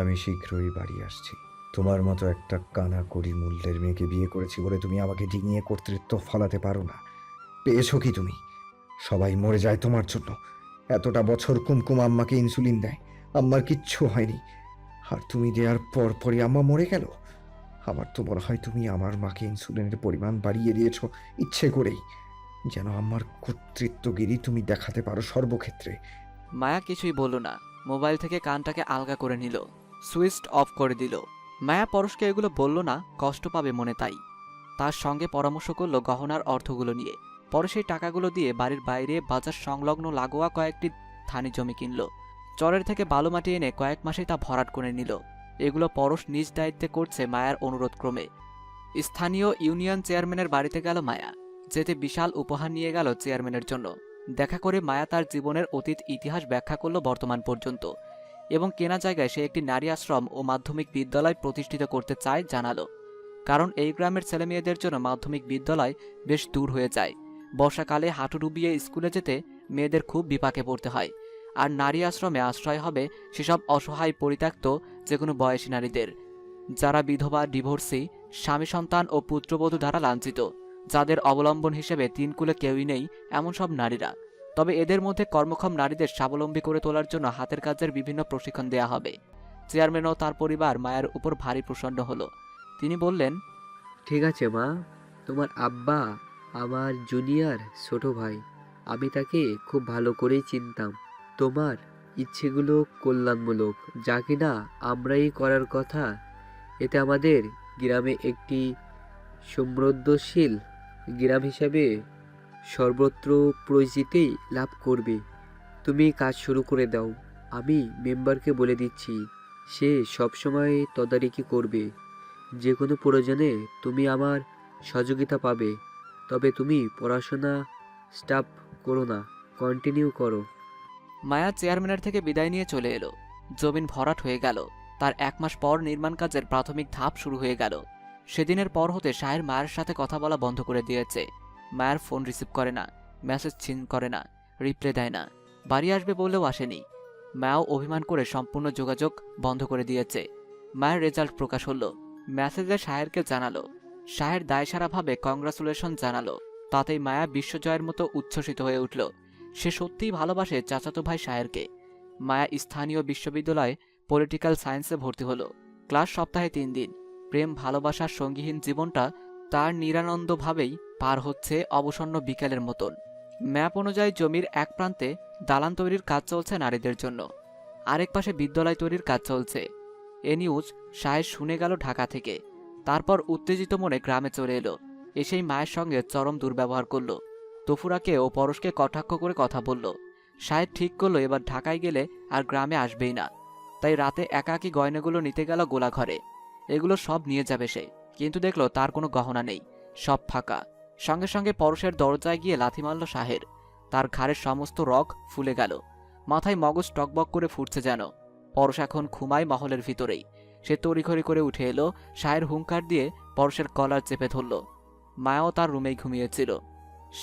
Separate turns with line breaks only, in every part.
আমি শীঘ্রই বাড়ি আসছি। তোমার মতো একটা কানা করি মূল্যের মেয়েকে বিয়ে করেছি বলে তুমি আমাকে ডিঙিয়ে কর্তৃত্ব ফলাতে পারো না। পেয়েছ কি তুমি? সবাই মরে যায় তোমার জন্য। এতটা বছর কুমকুম আম্মাকে ইনসুলিন দেয়। আম্মার কিচ্ছু হয়নি। আর তুমি দেওয়ার পর পরই আম্মা মরে গেল, আমার তো মনে হয় তুমি আমার মাকে ইনসুলিনের পরিমাণ বাড়িয়ে দিয়েছ ইচ্ছে করেই। যেন আমার কর্তৃত্বগিরি তুমি দেখাতে পারো সর্বক্ষেত্রে।
মায়া কিছুই বলল না। মোবাইল থেকে কানটাকে আলগা করে নিল। সুইচ অফ করে দিল। মায়া পরশকে এগুলো বলল না, কষ্ট পাবে মনে তাই। তার সঙ্গে পরামর্শ করল গহনার অর্থগুলো নিয়ে। পরে সেই টাকাগুলো দিয়ে বাড়ির বাইরে বাজার সংলগ্ন লাগোয়া কয়েকটি ধানি জমি কিনল। চরের থেকে বালু মাটি এনে কয়েক মাসেই তা ভরাট করে নিল। এগুলো পরশ নিজ দায়িত্বে করছে মায়ার অনুরোধ ক্রমে। স্থানীয় ইউনিয়ন চেয়ারম্যানের বাড়িতে গেল মায়া। যেতে বিশাল উপহার নিয়ে গেল চেয়ারম্যানের জন্য। দেখা করে মায়া তার জীবনের অতীত ইতিহাস ব্যাখ্যা করল বর্তমান পর্যন্ত। এবং কেনা জায়গায় সে একটি নারী আশ্রম ও মাধ্যমিক বিদ্যালয় প্রতিষ্ঠিত করতে চায় জানালো। কারণ এই গ্রামের ছেলেমেয়েদের জন্য মাধ্যমিক বিদ্যালয় বেশ দূর হয়ে যায়। বর্ষাকালে হাঁটু ডুবিয়ে স্কুলে যেতে মেয়েদের খুব বিপাকে পড়তে হয়। আর নারী আশ্রমে আশ্রয় হবে সেসব অসহায় পরিত্যক্ত যে কোনো বয়সী নারীদের। যারা বিধবা, ডিভোর্সি, স্বামী সন্তান ও পুত্রবধূ দ্বারা লাঞ্ছিত, যাদের অবলম্বন হিসেবে তিন কুলে কেউই নেই, এমন সব নারীরা। তবে এদের মধ্যে কর্মক্ষম নারীদের স্বাবলম্বী করে তোলার জন্য হাতের কাজের বিভিন্ন প্রশিক্ষণ দেয়া হবে। চেয়ারম্যান ও তার পরিবার মায়ের উপর ভারী প্রসন্ন হলো। তিনি বললেন,
ঠিক আছে, মা। তোমার আব্বা আমার জুনিয়র ছোট ভাই। আমি তাকে খুব ভালো করেই চিনতাম। তোমার ইচ্ছেগুলো কল্যাণমূলক। যা কিনা আমরাই করার কথা। এতে আমাদের গ্রামে একটি সমৃদ্ধশীল গ্রাম হিসাবে সর্বত্র পরিচিতি লাভ করবে। তুমি কাজ শুরু করে দাও। আমি মেম্বারকে বলে দিচ্ছি, সে সবসময় তদারকি করবে। যে কোনো প্রয়োজনে তুমি আমার সহযোগিতা পাবে, তবে তুমি পড়াশোনা, স্টাফ করো না কন্টিনিউ করো।
মায়া চেয়ারম্যানের থেকে বিদায় নিয়ে চলে এলো। জমিন ভরাট হয়ে গেল। তার এক মাস পর নির্মাণ কাজের প্রাথমিক ধাপ শুরু হয়ে গেল। সেদিনের পর হতে শাহের মায়ের সাথে কথা বলা বন্ধ করে দিয়েছে। মায়ের ফোন রিসিভ করে না মেসেজ ছিন করে না রিপ্লাই দেয় না। বাড়ি আসবে বললেও আসেনি। মায়াও অভিমান করে সম্পূর্ণ যোগাযোগ বন্ধ করে দিয়েছে। মায়ের রেজাল্ট প্রকাশ হলো মেসেজে শাহেরকে জানালো। শাহের দায়সারাভাবে কংগ্রাচুলেশন জানালো। তাতেই মায়া বিশ্বজয়ের মতো উচ্ছ্বসিত হয়ে উঠল। সে সত্যিই ভালোবাসে চাচাতো ভাই শাহেরকে। মায়া স্থানীয় বিশ্ববিদ্যালয়ে পলিটিক্যাল সায়েন্সে ভর্তি হলো। ক্লাস সপ্তাহে তিন দিন। প্রেম ভালোবাসার সঙ্গীহীন জীবনটা তার নিরানন্দভাবেই পার হচ্ছে অবসন্ন বিকেলের মতন। ম্যাপ অনুযায়ী জমির এক প্রান্তে দালান তৈরির কাজ চলছে নারীদের জন্য। আরেক পাশে বিদ্যালয় তৈরির কাজ চলছে। এ নিউজ সাহেব শুনে গেল ঢাকা থেকে। তারপর উত্তেজিত মনে গ্রামে চলে এলো। এসেই মায়ের সঙ্গে চরম দুর্ব্যবহার করল। তফুরাকে ও পরশকে কটাক্ষ করে কথা বলল। সাহেব ঠিক করল এবার ঢাকায় গেলে আর গ্রামে আসবেই না। তাই রাতে একাকী গয়নাগুলো নিতে গেল গোলাঘরে। এগুলো সব নিয়ে যাবে সে। কিন্তু দেখল তার কোনো গহনা নেই। সব ফাঁকা। সঙ্গে সঙ্গে পরশের দরজায় গিয়ে লাথি মারল শাহের। তার ঘাড়ের সমস্ত রগ ফুলে গেল। মাথায় মগজ টকবক করে ফুটছে যেন। পরশ এখন ঘুমায় মহলের ভিতরেই। সে তড়িঘড়ি করে উঠে এলো, শাহের হুঙ্কার দিয়ে পরশের কলার চেপে ধরল। মায়াও তার রুমেই ঘুমিয়েছিল।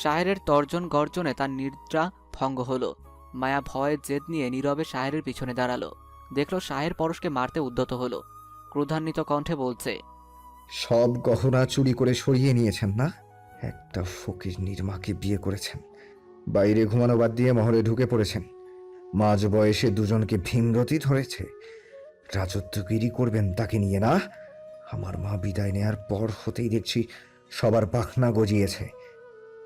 শাহেরের তর্জন গর্জনে তার নিদ্রা ভঙ্গ হলো। মায়া ভয়ের জেদ নিয়ে নীরবে শাহেরের পিছনে দাঁড়াল। দেখল শাহের পরশকে মারতে উদ্যত হলো। ক্রোধান্বিত কণ্ঠে বলছে,
সব গহনা চুরি করে সরিয়ে নিয়েছেন না? একটা ফকির নির্মাকে বিয়ে করেছেন। বাইরে ঘুমানো বাদ দিয়ে মহলে ঢুকে পড়েছেন। মাঝ বয়সে দুজনকে ভীমরতি ধরেছে। রাজত্বগিরি করবেন তাকে নিয়ে না? আমার মা বিদায় নেয়ার পর হতেই দেখছি সবার পাখনা গজিয়েছে।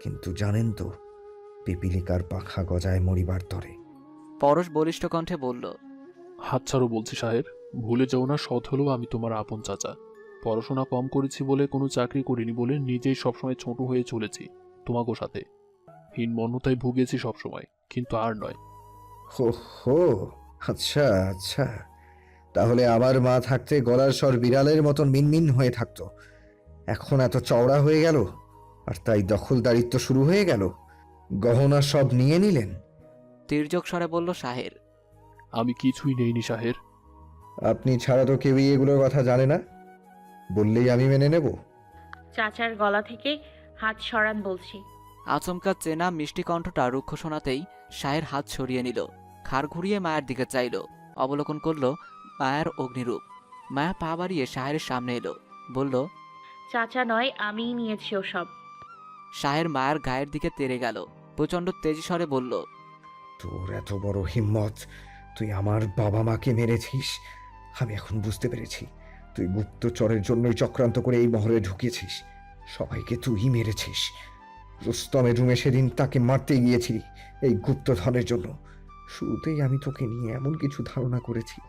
কিন্তু জানেন তো পিপিলিকার পাখা গজায় মরিবার তরে।
পরশ বলিষ্ঠ কণ্ঠে বলল
হাত ছাড়ো বলছি সাহেব ভুলে যাও না সৎ হলেও আমি তোমার আপন চাচা। পড়াশোনা কম করেছি বলে কোনো চাকরি করিনি বলে নিজেই সবসময় ছোট হয়ে চলেছি তোমাকেও সাথে। হীনমন্যতায় ভুগেছি সবসময় কিন্তু আর নয়।
হো হো আচ্ছা আচ্ছা। তাহলে আমার মা থাকতে গলার স্বর বিড়ালের মতন মিনমিন হয়ে থাকতো। এখন এত চওড়া হয়ে গেল আর তাই দখলদারিত্ব শুরু হয়ে গেল। গহনা সব নিয়ে নিলেন?
তির্যক স্বরে বলল শাহের
আমি কিছুই নেইনি সাহের।
আপনি ছাড়া তো কেউই এগুলোর কথা জানে না। বললেই আমি মেনে নেব।
চাচার গলা থেকে হাত সরান বলছি।
আচমকা চেনা মিষ্টি কণ্ঠটা রুক্ষ শোনাতেই শাহের হাত সরিয়ে নিল। খাড় ঘুরিয়ে মায়ের দিকে চাইল। অবলোকন করল মায়ের অগ্নিরূপ। মায়া পা বাড়িয়ে শাহের সামনে এলো। বলল
চাচা নয় আমিই নিয়েছি ওসব।
শাহের মায়ের গায়ের দিকে তেড়ে গেল। প্রচণ্ড তেজি স্বরে বলল
তোর এত বড় হিম্মত তুই আমার বাবা মাকে মেরেছিস? আমি এখন বুঝতে পেরেছি। তুই গুপ্তচরের জন্যই চক্রান্ত করে এই মহরে ঢুকিয়েছিস সবাইকে তুই মেরেছিস। রুস্তমের রুমে সেদিন তাকে মারতে গিয়েছিলি এই গুপ্তধনের জন্য। শুরুতেই আমি তোকে নিয়ে এমন কিছু ধারণা করেছি।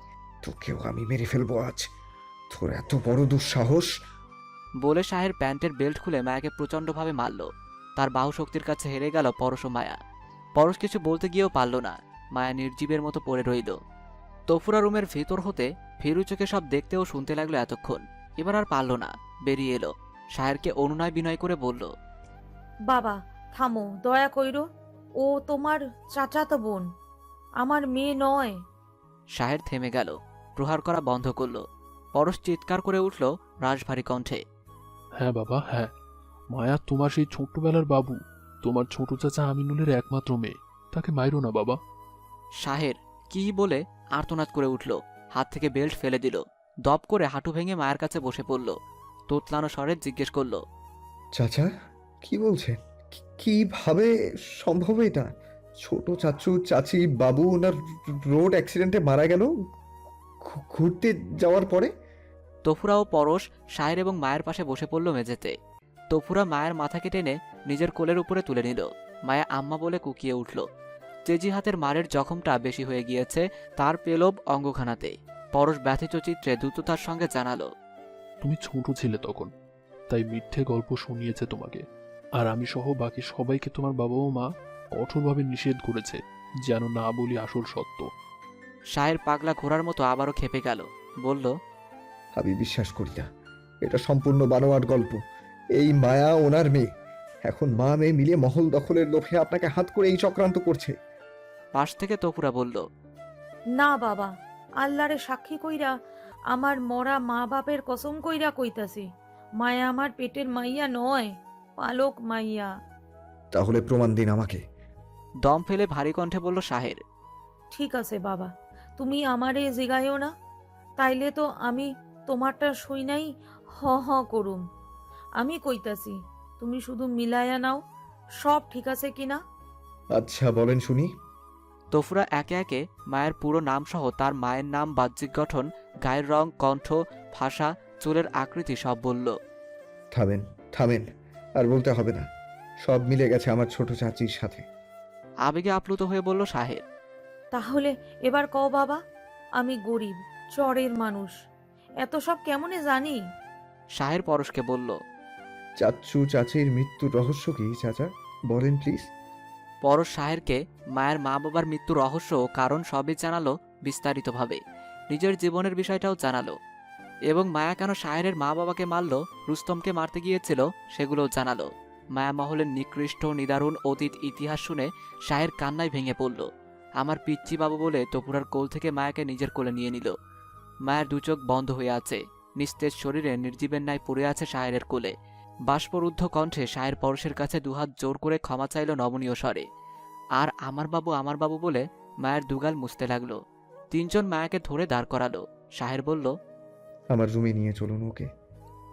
তোকেও আমি মেরে ফেলব আজ। তোর এত বড় দুঃসাহস।
বলে শাহের প্যান্টের বেল্ট খুলে মায়াকে প্রচণ্ডভাবে মারল। তার বাহু শক্তির কাছে হেরে গেল পরশ মায়া। পরশ কিছু বলতে গিয়েও পারল না। মায়া নির্জীবের মতো পড়ে রইল। তফুরা রুমের ভেতর হতে ফিরু চোখে সব দেখতে ও শুনতে লাগল এতক্ষণ। এবার আর পারল না। বেরিয়ে এলো। শাহেরকে অনুনয় বিনয় করে বলল
বাবা থামো দয়া কইরো। ও তোমার চাচাতো বোন। আমার মেয়ে নয়।
শাহের থেমে গেল। প্রহার করা বন্ধ করল। পরশ চিৎকার করে উঠল রাশভারী কণ্ঠে
হ্যাঁ বাবা হ্যাঁ। মায়া তোমার সেই ছোট্টবেলার বাবু। তোমার ছোট চাচা আমিনুলের একমাত্র মেয়ে। তাকে মাইরো না বাবা।
শাহের কি বলে আর্তনাদ করে উঠল। হাত থেকে বেল্ট ফেলে দিল। দপ করে হাঁটু ভেঙে মায়ের কাছে বসে পড়ল। তোতলানো স্বরে জিজ্ঞেস করল
চাচা কি বলছেন? কীভাবে সম্ভব এটা? ছোট চাচু চাচি বাবু ওনার রোড অ্যাক্সিডেন্টে মারা গেল। ঘুরতে যাওয়ার পরে?
তফুরা ও পরশ শায়ের এবং মায়ের পাশে বসে পড়ল মেঝেতে। তফুরা মায়ের মাথাকে টেনে নিজের কোলের উপরে তুলে নিল। মায়া আম্মা বলে কুকিয়ে উঠল তেজি হাতের মারের জখমটা বেশি হয়ে গিয়েছে তার পেলব অঙ্গখানাতে পরশ ব্যথিত চিত্রে দ্রুততার সঙ্গে জানালো
তুমি ছোট ছিলে তখন তাই মিথ্যে গল্প শুনিয়েছে তোমাকে। আর আমি সহ বাকি সবাইকে তোমার বাবা ও মা কঠোরভাবে নিষেধ করেছে যেন না বলি আসল সত্য।
শায়ের পাগলা ঘোড়ার মতো আবারও খেপে গেল বলল
আমি বিশ্বাস করি না এটা সম্পূর্ণ বানোয়াট গল্প। এই মায়া ওনার মেয়ে এখন মা মেয়ে মিলে মহল দখলের লোভে আপনাকে হাত করে এই চক্রান্ত করছে।
পাশ থেকে তফুরা বলল
না বাবা আল্লাহরে সাক্ষী কইরা আমার মরা মা বাপের কসম কইরা কইতাছি। মায়া আমার পেটের মাইয়া নয় পালক মাইয়া।
তাহলে প্রমাণ দিন আমাকে।
দম ফেলে ভারী কণ্ঠে বলল শাহের
ঠিক আছে বাবা তুমি আমারে জিগাইও না তাইলে তো আমি তোমারটা শুই নাই হ হ করুম। আমি কইতাছি তুমি শুধু মিলায়া নাও সব ঠিক আছে কিনা?
আচ্ছা বলেন শুনি।
তফুরা একে একে মায়ের পুরো নামসহ তার মায়ের নাম বাহ্যিক গঠন গায়ের রং কণ্ঠ ভাষা চুলের আকৃতি সব বলল।
থামেন থামেন আর বলতে হবে না। সব মিলে গেছে আমার ছোট চাচির সাথে।
আবেগে আপ্লুত হয়ে বলল সাহেব
তাহলে এবার কও বাবা আমি গরিব চরের মানুষ। এত সব কেমনে জানি?
শাহের পরশকে বলল
চাচু চাচির মৃত্যুর রহস্য কি চাচা? বলেন প্লিজ
পরশ শাহেরকে মায়ের মা বাবার মৃত্যুর রহস্য ও কারণ সবই জানালো বিস্তারিতভাবে। নিজের জীবনের বিষয়টাও জানালো। এবং মায়া কেন শাহেরের মা বাবাকে মারল, রুস্তমকে মারতে গিয়েছিল, সেগুলোও জানালো। মায়া মহলের নিকৃষ্ট, নিদারুণ অতীত ইতিহাস শুনে শাহের কান্নায় ভেঙে পড়ল। আমার পিচ্চি বাবু বলে তপুরার কোল থেকে মায়াকে নিজের কোলে নিয়ে নিল। মায়ের দু চোখ বন্ধ হয়ে আছে। নিস্তেজ শরীরে নির্জীবের ন্যায় পড়ে আছে শাহের কোলে। বাষ্পরুদ্ধ কণ্ঠে শায়ের পরশের কাছে দুহাত জোর করে ক্ষমা চাইল নমনীয় স্বরে। আর আমার বাবু আমার বাবু বলে মায়ের দুগাল মুছতে লাগল। তিনজন মায়াকে ধরে দাঁড় করালো। শাহের বলল
আমার রুমে নিয়ে চলুন ওকে।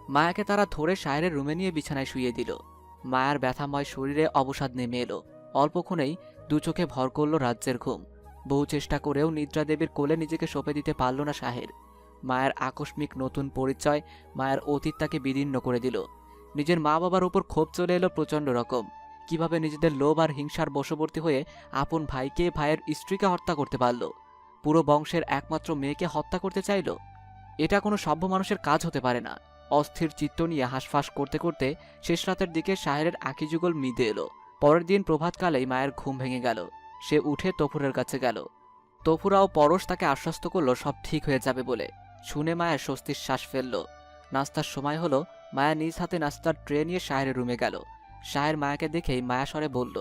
মায়াকে তারা ধরে শায়ের রুমে নিয়ে বিছানায় শুইয়ে দিল। মায়ার ব্যথাময় শরীরে অবসাদ নেমে এলো। অল্পক্ষণেই দু চোখে ভর করল রাজ্যের ঘুম। বহু চেষ্টা করেও নিদ্রা দেবীর কোলে নিজেকে সঁপে দিতে পারল না শাহের। মায়ের আকস্মিক নতুন পরিচয় মায়ের অতীত তাকে বিদীর্ণ করে দিল। নিজের মা বাবার উপর ক্ষোভ চলে এলো প্রচণ্ড রকম। কীভাবে নিজেদের লোভ আর হিংসার বশবর্তী হয়ে আপন ভাইকে, ভাইয়ের স্ত্রীকে হত্যা করতে পারল? পুরো বংশের একমাত্র মেয়েকে হত্যা করতে চাইল? এটা কোনো সভ্য মানুষের কাজ হতে পারে না। অস্থির চিত্ত নিয়ে হাঁসফাঁস করতে করতে শেষ রাতের দিকে শাহের আঁকিযুগল মিদে এলো। পরের দিন প্রভাতকালেই মায়ের ঘুম ভেঙে গেল। সে উঠে তফুরের কাছে গেল। তফুরাও পরশ তাকে আশ্বস্ত করল, সব ঠিক হয়ে যাবে বলে। শুনে মায়ের স্বস্তির শ্বাস ফেলল। নাস্তার সময় হলো মায়া নিজ হাতে নাস্তার ট্রে নিয়ে শাহের রুমে গেল। শাহের মায়াকে দেখেই মায়া স্বরে বলল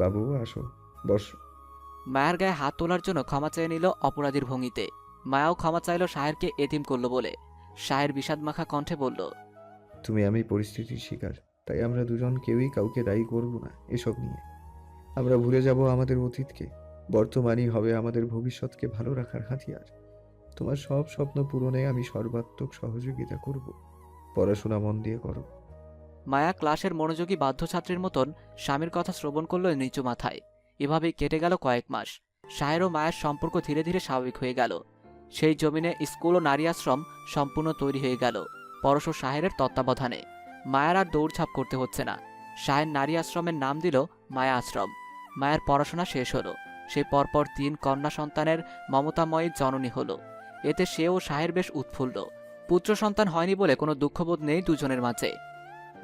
বাবু আসো বস।
মায়ের গায়ে হাত তোলার জন্য ক্ষমা চেয়ে নিল অপরাধীর ভঙ্গিতে। মায়াও ক্ষমা চাইল শাহেরকে এতিম করল বলে। শাহের বিষাদমাখা কণ্ঠে বলল
তুমি আমি পরিস্থিতির শিকার তাই আমরা দুজন কেউই কাউকে দায়ী করব না এসব নিয়ে। আমরা ভুলে যাব আমাদের অতীতকে বর্তমানই হবে আমাদের ভবিষ্যৎকে ভালো রাখার হাতিয়ার। তোমার সব স্বপ্ন পূরণে আমি সর্বাত্মক সহযোগিতা করব। পড়াশোনা মন দিয়ে করো।
মায়া ক্লাসের মনোযোগী বাধ্য ছাত্রীর মতন স্বামীর কথা শ্রবণ করল নিচু মাথায়। এভাবেই কেটে গেল কয়েক মাস। সাহের ও মায়ের সম্পর্ক ধীরে ধীরে স্বাভাবিক হয়ে গেল। সেই জমিনে স্কুল ও নারী আশ্রম সম্পূর্ণ তৈরি হয়ে গেল, পরশ ও সাহেরের তত্ত্বাবধানে। মায়ার আর দৌড়ঝাঁপ করতে হচ্ছে না। সাহের নারী আশ্রমের নাম দিল মায়া আশ্রম। মায়ের পড়াশোনা শেষ হলো। সে পরপর তিন কন্যা সন্তানের মমতাময়ী জননী হলো। এতে সে ও সাহের বেশ উৎফুল্ল। পুত্র সন্তান হয়নি বলে কোনো দুঃখবোধ নেই দুজনের মাঝে।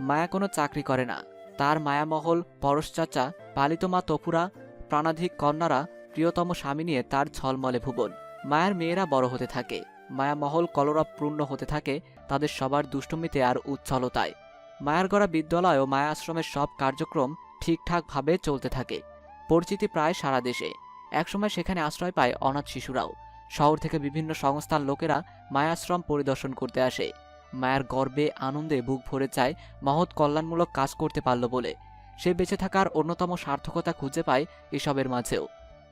মায়া কোনো চাকরি করে না। তার মায়ামহল, পরশ চাচা, পালিত মা তপুরা, প্রাণাধিক কন্যারা, প্রিয়তম স্বামী নিয়ে তার ঝলমলে ভুবন। মায়ের মেয়েরা বড় হতে থাকে। মায়ামহল কলরবপূর্ণ হতে থাকে তাদের সবার দুষ্টুমিতে আর উচ্ছলতায়। মায়ার গড়া বিদ্যালয় ও মায়া আশ্রমের সব কার্যক্রম ঠিকঠাকভাবে চলতে থাকে। পরিচিতি প্রায় সারা দেশে। একসময় সেখানে আশ্রয় পায় অনাথ শিশুরাও। শহর থেকে বিভিন্ন সংস্থার লোকেরা মায়াশ্রম পরিদর্শন করতে আসে। মায়ের গর্বে, আনন্দে বুক ভরে চায়, মহৎ কল্যাণমূলক কাজ করতে পারল বলে। সে বেঁচে থাকার অন্যতম সার্থকতা খুঁজে পায় এসবের মাঝেও।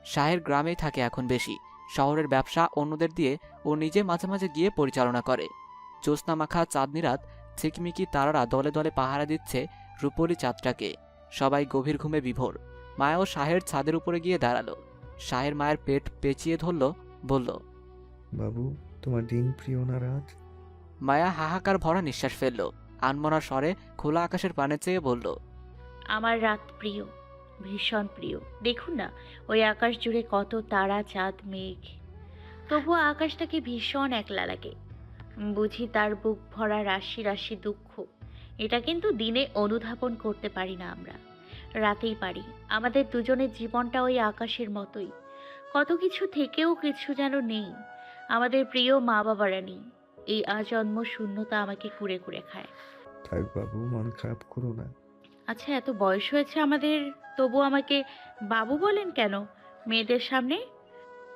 শাহের গ্রামেই থাকে এখন বেশি। শহরের ব্যবসা অন্যদের দিয়ে ও নিজে মাঝে মাঝে গিয়ে পরিচালনা করে। জ্যোৎস্না মাখা চাঁদনি রাত ঝিকমিকি তারারা দলে দলে পাহারা দিচ্ছে রূপলি চাঁদটাকে। সবাই গভীর ঘুমে বিভোর। মায়া ও শাহের ছাদের উপরে গিয়ে দাঁড়াল। শাহের মায়ের পেট পেঁচিয়ে ধরল বলল
বাবু তোমার দিন প্রিয় না রাত?
মায়া হাহাকার ভরা নিঃশ্বাস ফেলল। আনমনা স্বরে খোলা আকাশের পানে চেয়ে বলল
আমার রাত প্রিয় ভীষণ প্রিয়। দেখুন না ওই আকাশ জুড়ে কত তারা চাঁদ মেঘ। তবুও আকাশটাকে ভীষণ একলা লাগে। বুঝি তার বুক ভরা রাশি রাশি দুঃখ। এটা কিন্তু দিনে অনুধাবন করতে পারি না আমরা। রাতেই পারি। আমাদের দুজনের জীবনটা ওই আকাশের মতোই। কত কিছু থেকেও কিছু যেন নেই। আমাদের প্রিয় মা বাবারা নেই। এই আজন্ম শূন্যতা আমাকে কুড়ে কুড়ে খায়।
থাক বাবু মন খারাপ করো না।
আচ্ছা এত বয়স হয়েছে আমাদের তবু আমাকে বাবু বলেন কেন? মেয়েদের সামনে?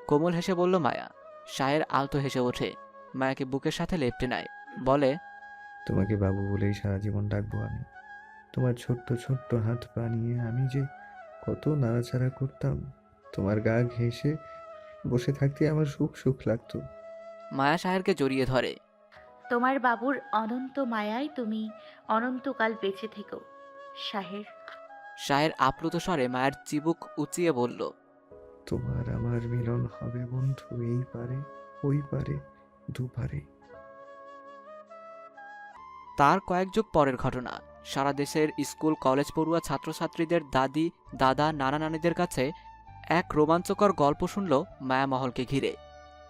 কোমল হেসে বলল মায়া। শাহের আলতো হেসে ওঠে। মায়াকে বুকের সাথে লেপটে নেয়। বলে
তোমাকে বাবু বলেই সারা জীবন ডাকবো আমি। তোমার ছোট্ট ছোট্ট হাত পা নিয়ে আমি যে কত নাড়াচাড়া করতাম তোমার গা ঘেঁষে বসে থাকতে আমার সুখ সুখ লাগতো।
মায়া শাহেরকে জড়িয়ে ধরে।
তোমার বাবুর অনন্ত মায়ায় তুমি অনন্তকাল বেঁচে থেকো শাহের
শাহের আপ্লুত স্বরে মায়ের চিবুক উঁচিয়ে বলল
তোমার আমার মিলন হবে বন্ধু এই পারে ওই পারে দুপারে।
তার কয়েক যুগ পরের ঘটনা। সারা দেশের স্কুল কলেজ পড়ুয়া ছাত্রছাত্রীদের দাদি দাদা নানা নানিদের কাছে এক রোমাঞ্চকর গল্প শুনল মায়ামহলকে ঘিরে।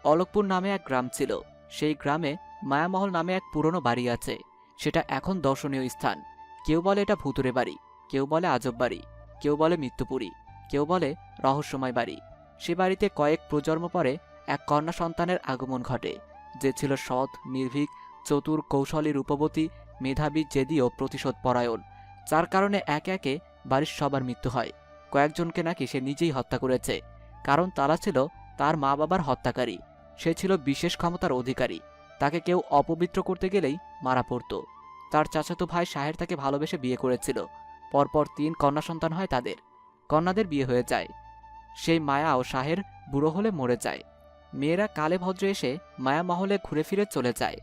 অলকপুর নামে এক গ্রাম ছিল। সেই গ্রামে মায়ামহল নামে এক পুরনো বাড়ি আছে। সেটা এখন দর্শনীয় স্থান। কেউ বলে এটা ভুতুরে বাড়ি, কেউ বলে আজব বাড়ি, কেউ বলে মৃত্যুপুরী, কেউ বলে রহস্যময় বাড়ি। সে বাড়িতে কয়েক প্রজন্ম পরে এক কন্যা সন্তানের আগমন ঘটে, যে ছিল সৎ, নির্ভীক, চতুর, কৌশলী, রূপবতী, মেধাবী, জেদি ও প্রতিশোধ পরায়ণ যার কারণে একে একে বাড়ির সবার মৃত্যু হয়। কয়েকজনকে নাকি সে নিজেই হত্যা করেছে। কারণ তারা ছিল তার মা বাবার হত্যাকারী। সে ছিল বিশেষ ক্ষমতার অধিকারী। তাকে কেউ অপবিত্র করতে গেলেই মারা পড়ত। তার চাচাতো ভাই শাহের তাকে ভালোবেসে বিয়ে করেছিল। পরপর তিন কন্যা সন্তান হয় তাদের। কন্যাদের বিয়ে হয়ে যায়। সেই মায়া ও শাহের বুড়ো হলে মরে যায়। মেয়েরা কালে ভদ্রে এসে মায়া মহলে ঘুরে ফিরে চলে যায়।